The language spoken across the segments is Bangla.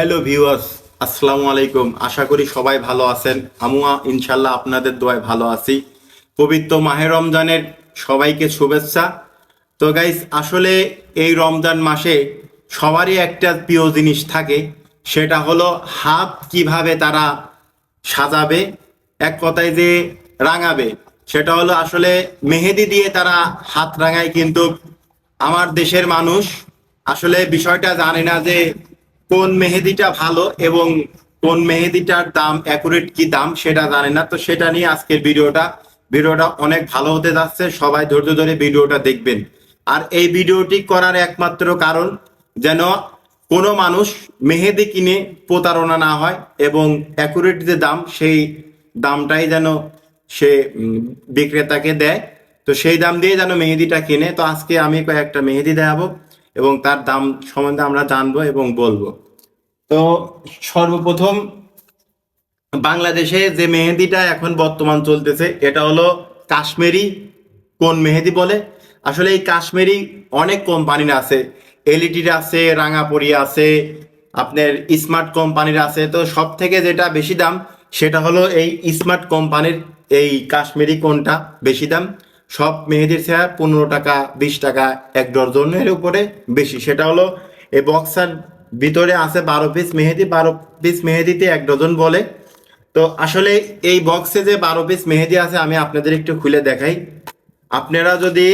হ্যালো ভিউয়ার্স আসসালামু আলাইকুম। আশা করি সবাই ভালো আছেন। আমিও ইনশাল্লাহ আপনাদের দোয়ায় ভালো আছি। পবিত্র মাহে রমজানের সবাইকে শুভেচ্ছা। তো গাইস আসলে এই রমজান মাসে সবারই একটা প্রিয় জিনিস থাকে। সেটা হলো হাত কীভাবে তারা সাজাবে, এক কথায় যে রাঙাবে। সেটা হলো আসলে মেহেদি দিয়ে তারা হাত রাঙায়, কিন্তু আমার দেশের মানুষ আসলে বিষয়টা জানে না যে কোন মেহেদিটা ভালো এবং কোন মেহেদিটার দাম অ্যাকুরেট কি দাম সেটা জানে না। তো সেটা নিয়ে আজকের ভিডিওটা ভিডিওটা অনেক ভালো হতে যাচ্ছে, সবাই ধৈর্য ধরে ভিডিওটা দেখবেন। আর এই ভিডিওটি করার একমাত্র কারণ যেন কোনো মানুষ মেহেদি কিনে প্রতারণা না হয় এবং অ্যাকুরেট যে দাম, সেই দামটাই যেন সে বিক্রেতাকে দেয়। তো সেই দাম দিয়ে যেন মেহেদিটা কিনে। তো আজকে আমি কয়েকটা মেহেদি দেখাবো। এবং তার দাম সম্বন্ধে আমরা জানব এবং বলব। তো সর্বপ্রথম বাংলাদেশে যে মেহেদিটা এখন বর্তমান চলতেছে, এটা হলো কাশ্মীরি কোন মেহেদি বলে? আসলে এই কাশ্মীরি অনেক কোম্পানির আছে। এলইডির আছে, রাঙাপড়ি আছে, আপনার স্মার্ট কোম্পানির আছে। তো সব থেকে যেটা বেশি দাম, সেটা হলো এই স্মার্ট কোম্পানির এই কাশ্মীরি কোনটা বেশি দাম? সব মেহেদির চেয়ার পনেরো টাকা, বিশ টাকা, এক ডজনের উপরে বেশি। সেটা হলো এই বক্সার ভিতরে আছে বারো পিস মেহেদি, বারো পিস মেহেদিতে এক ডজন বলে। তো আসলে এই বক্সে যে বারো পিস মেহেদি আছে, আমি আপনাদের একটু খুলে দেখাই। আপনারা যদি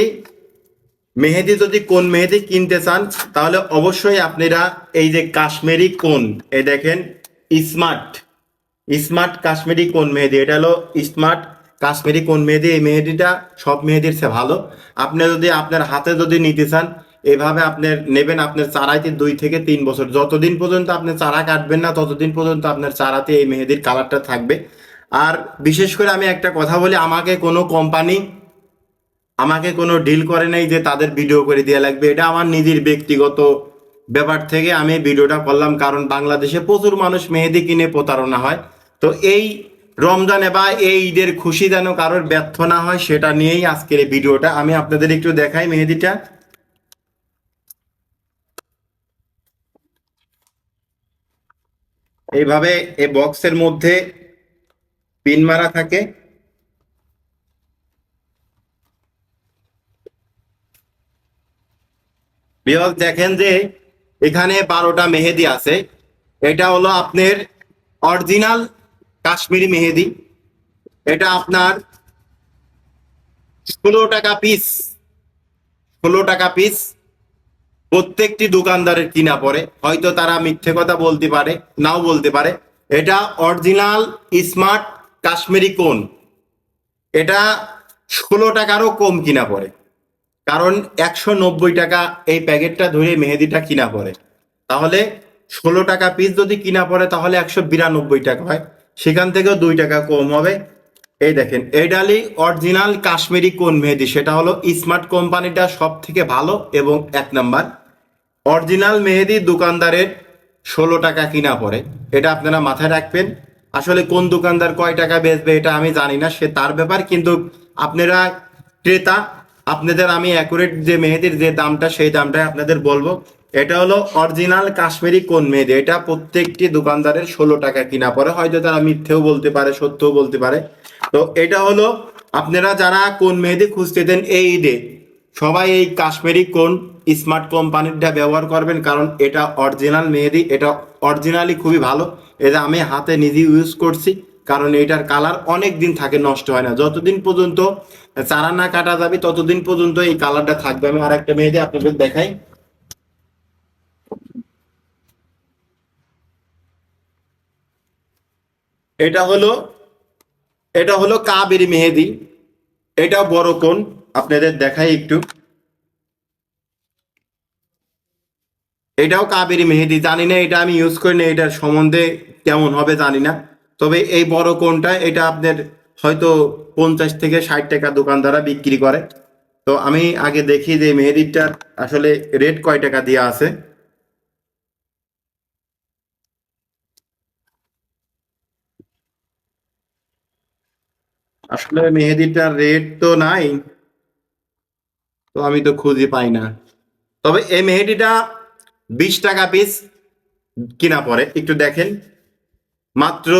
মেহেদি যদি কোন মেহেদি কিনতে চান, তাহলে অবশ্যই আপনারা এই যে কাশ্মীরি কোন, এই দেখেন, স্মার্ট। স্মার্ট কাশ্মীরি কোন মেহেদি? এটা হলো স্মার্ট কাশ্মীরি কোন মেহেদি এই মেহেদিটা সব মেহেদির চেয়ে ভালো। আপনি যদি আপনার হাতে যদি নিতে চান, এভাবে আপনার নেবেন আপনার চারাইতে দুই থেকে তিন বছর। যতদিন পর্যন্ত আপনি চারা কাটবেন না, ততদিন পর্যন্ত আপনার চারাতে এই মেহেদির কালারটা থাকবে। আর বিশেষ করে আমি একটা কথা বলি, আমাকে কোনো কোম্পানি আমাকে কোনো ডিল করে নাই যে তাদের ভিডিও করে দেওয়া লাগবে। এটা আমার নিজের ব্যক্তিগত ব্যাপার থেকে আমি ভিডিওটা করলাম, কারণ বাংলাদেশে প্রচুর মানুষ মেহেদি কিনে প্রতারণা হয়। তো এই রমজানে বা এই ঈদের খুশি যেন কারোর ব্যর্থ না হয়, সেটা নিয়েই আজকের এই ভিডিওটা। আমি আপনাদের একটু দেখাই মেহেদিটা। এইভাবে এই বক্সের মধ্যে পিন মারা থাকে। দেখেন যে এখানে বারোটা মেহেদি আছে। এটা হলো আপনার অরিজিনাল কাশ্মীরি মেহেদি। এটা আপনার ষোলো টাকা পিস ষোলো টাকা পিস প্রত্যেকটি দোকানদারের কিনা পড়ে। হয়তো তারা মিথ্যে কথা বলতে পারে, নাও বলতে পারে। এটা অরিজিনাল স্মার্ট কাশ্মীরি কোন? এটা ষোলো টাকারও কম কিনা পড়ে। কারণ একশো নব্বই টাকা এই প্যাকেটটা ধরে মেহেদিটা কিনা পড়ে। তাহলে ষোলো টাকা পিস যদি কিনা পড়ে, তাহলে একশো বিরানব্বই টাকা হয়। সেখান থেকেও দুই টাকা কম হবে। এই দেখেন, এই ডালি অরিজিনাল কাশ্মীরি কোন মেহেদি? সেটা হলো স্মার্ট কোম্পানিটা সব থেকে ভালো এবং এক নাম্বার, অরিজিনাল মেহেদি দোকানদারের ষোলো টাকা কিনা পড়ে। এটা আপনারা মাথায় রাখবেন, আসলে কোন দোকানদার কয় টাকা বেচবে এটা আমি জানি না, সে তার ব্যাপার, কিন্তু আপনারা ক্রেতা, আপনাদের আমি অ্যাকুরেট যে মেহেদির যে দামটা, সেই দামটাই আপনাদের বলব। এটা হলো অরিজিনাল কাশ্মীরি কোন মেহেদি এটা প্রত্যেকটি দোকানদারের ষোলো টাকা কিনা পরে। হয়তো তারা মিথ্যেও বলতে পারে, সত্যও বলতে পারে। তো এটা হলো আপনারা যারা কোন মেহেদি খুঁজতে দেন এই ঈদে, সবাই এই কাশ্মীরি কোন স্মার্ট কোম্পানিটা ব্যবহার করবেন, কারণ এটা অরিজিনাল মেহেদি এটা অরিজিনালি খুবই ভালো। এটা আমি হাতে নিজে ইউজ করছি, কারণ এটার কালার অনেক দিন থাকে, নষ্ট হয় না। যতদিন পর্যন্ত চারা না কাটা যাবে, ততদিন পর্যন্ত এই কালারটা থাকবে। আমি আর একটা মেহেদি আপনাদের দেখাই। এটা হলো এটা হলো কাবেরি মেহেদি। এটা বড় কোন আপনাদের দেখাই একটু। এটাও কাবেরি মেহেদি, জানি না এটা আমি ইউজ করি না এটার সম্বন্ধে কেমন হবে জানি না। তবে এই বড় কোনটা এটা আপনার হয়তো পঞ্চাশ থেকে ষাট টাকা দোকানদাররা বিক্রি করে। তো আমি আগে দেখি যে মেহেদিটার আসলে রেট কয় টাকা দেওয়া আছে। আসলে মেহেদিটার রেট তো নাই, তো আমি তো খুঁজে পাই না। তবে এই মেহেদিটা বিশ টাকা পিস কিনা পরে একটু দেখেন। মাত্র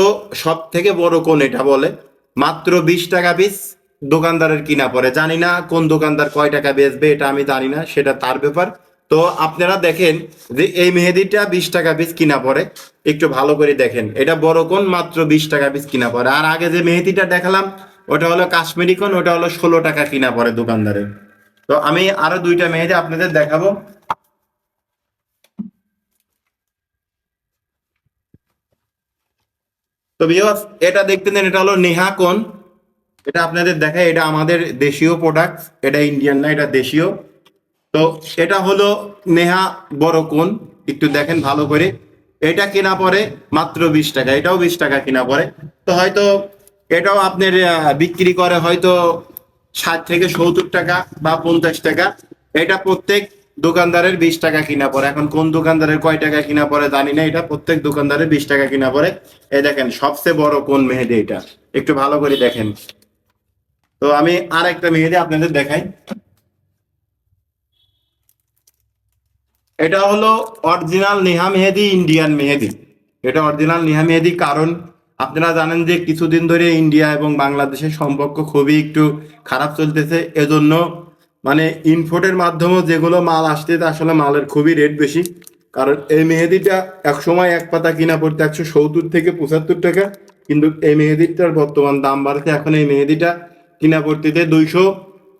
সব থেকে বড় কোন এটা বলে? মাত্র বিশ টাকা পিস দোকানদারের কিনা পরে জানি না কোন দোকানদার কয় টাকা বেচবে, এটা আমি জানি না, সেটা তার ব্যাপার। তো আপনারা দেখেন যে এই মেহেদিটা বিশ টাকা পিস কিনা পড়ে। একটু ভালো করে দেখেন, এটা বড় কোন? মাত্র বিশ টাকা পিস কিনা পড়ে। আর আগে যে মেহেদিটা দেখালাম ওটা হলো কাশ্মীরি কোন, ওটা হলো ষোলো টাকা কিনা পড়ে দোকানদারের। তো আমি আরও দুইটা মেহেদি আপনাদের দেখাবো। তো বিয়স এটা দেখতে দেন, এটা হলো নেহা কোন। এটা আপনাদের দেখায়, এটা আমাদের দেশীয় প্রোডাক্ট এটা ইন্ডিয়ান না, এটা দেশীয়। তো এটা হলো নেহা বড় কোন, একটু দেখেন ভালো করে। এটা কেনা পরে মাত্র বিশ টাকা, এটাও বিশ টাকা কেনা পরে তো হয়তো এটাও আপনার বিক্রি করে হয়তো ষাট থেকে সত্তর টাকা বা পঞ্চাশ টাকা। এটা প্রত্যেক দোকানদারের বিশ টাকা কিনা পড়ে। এখন কোন দোকানদারের কয় টাকা কিনা পড়ে জানি না, এটা প্রত্যেক দোকানদারের বিশ টাকা কিনা পড়ে। এই দেখেন, সবচেয়ে বড় কোন মেহেদি এটা? একটু ভালো করে দেখেন। তো আমি আর একটা মেহেদি আপনাদের দেখাই। এটা হলো অরিজিনাল নেহা মেহেদি, ইন্ডিয়ান মেহেদি। এটা অরিজিনাল নেহা মেহেদি, কারণ আপনারা জানেন যে কিছুদিন ধরে ইন্ডিয়া এবং বাংলাদেশের সম্পর্ক খুবই একটু খারাপ চলতেছে। এজন্য মানে ইনপোর্টের মাধ্যমে যেগুলো মাল আসতেছে আসলে মালের খুবই রেট বেশি। কারণ এই মেহেদিটা এক সময় এক পাতা কিনা পড়তে একশো সত্তর থেকে পঁচাত্তর টাকা। কিন্তু এই মেহেদিটার বর্তমান দাম বাড়ছে এখন এই মেহেদিটা কিনা পড়তেতে দুইশো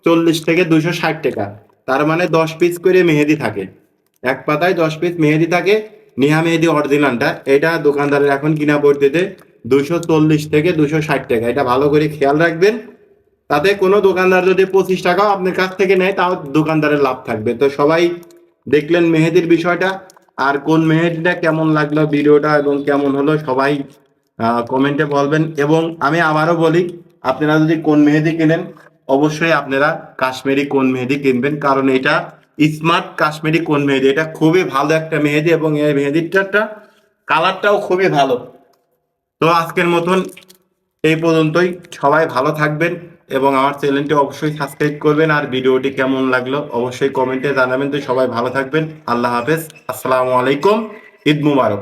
চল্লিশ থেকে দুইশো ষাট টাকা। তার মানে দশ পিস করে মেহেদি থাকে। এক পাতায় দশ পিস মেহেদি থাকে। নিহা মেহেদি অরিজিনালটা এটা দোকানদারের এখন কিনা পড়তেতে দুইশো চল্লিশ থেকে দুশো ষাট টাকা। এটা ভালো করে খেয়াল রাখবেন। তাতে কোনো দোকানদার যদি পঁচিশ টাকাও আপনার কাছ থেকে নেয়, তাও দোকানদারের লাভ থাকবে। তো সবাই দেখলেন মেহেদির বিষয়টা, আর কোন মেহেদিটা কেমন লাগল ভিডিওটা এবং কেমন হলো সবাই কমেন্টে বলবেন। এবং আমি আবারও বলি, আপনারা যদি কোন মেহেদি কিনেন, অবশ্যই আপনারা কাশ্মীরি কোন মেহেদি কিনবেন। কারণ এটা স্মার্ট কাশ্মীরি কোন মেহেদি। এটা খুবই ভালো একটা মেহেদি এবং এই মেহেদিটা কালারটাও খুবই ভালো। তো আজকের মতন এই পর্যন্তই। সবাই ভালো থাকবেন এবং আমার চ্যানেলটি অবশ্যই সাবস্ক্রাইব করবেন। আর ভিডিওটি কেমন লাগল অবশ্যই কমেন্টে জানাবেন। তো সবাই ভালো থাকবেন। আল্লাহ হাফেজ। আসসালামু আলাইকুম। ঈদ মুবারক।